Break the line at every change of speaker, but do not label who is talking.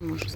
Може,